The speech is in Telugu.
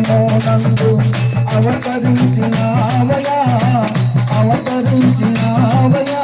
జపురమోనందు అవతరించినావయా అవతరించినావయా.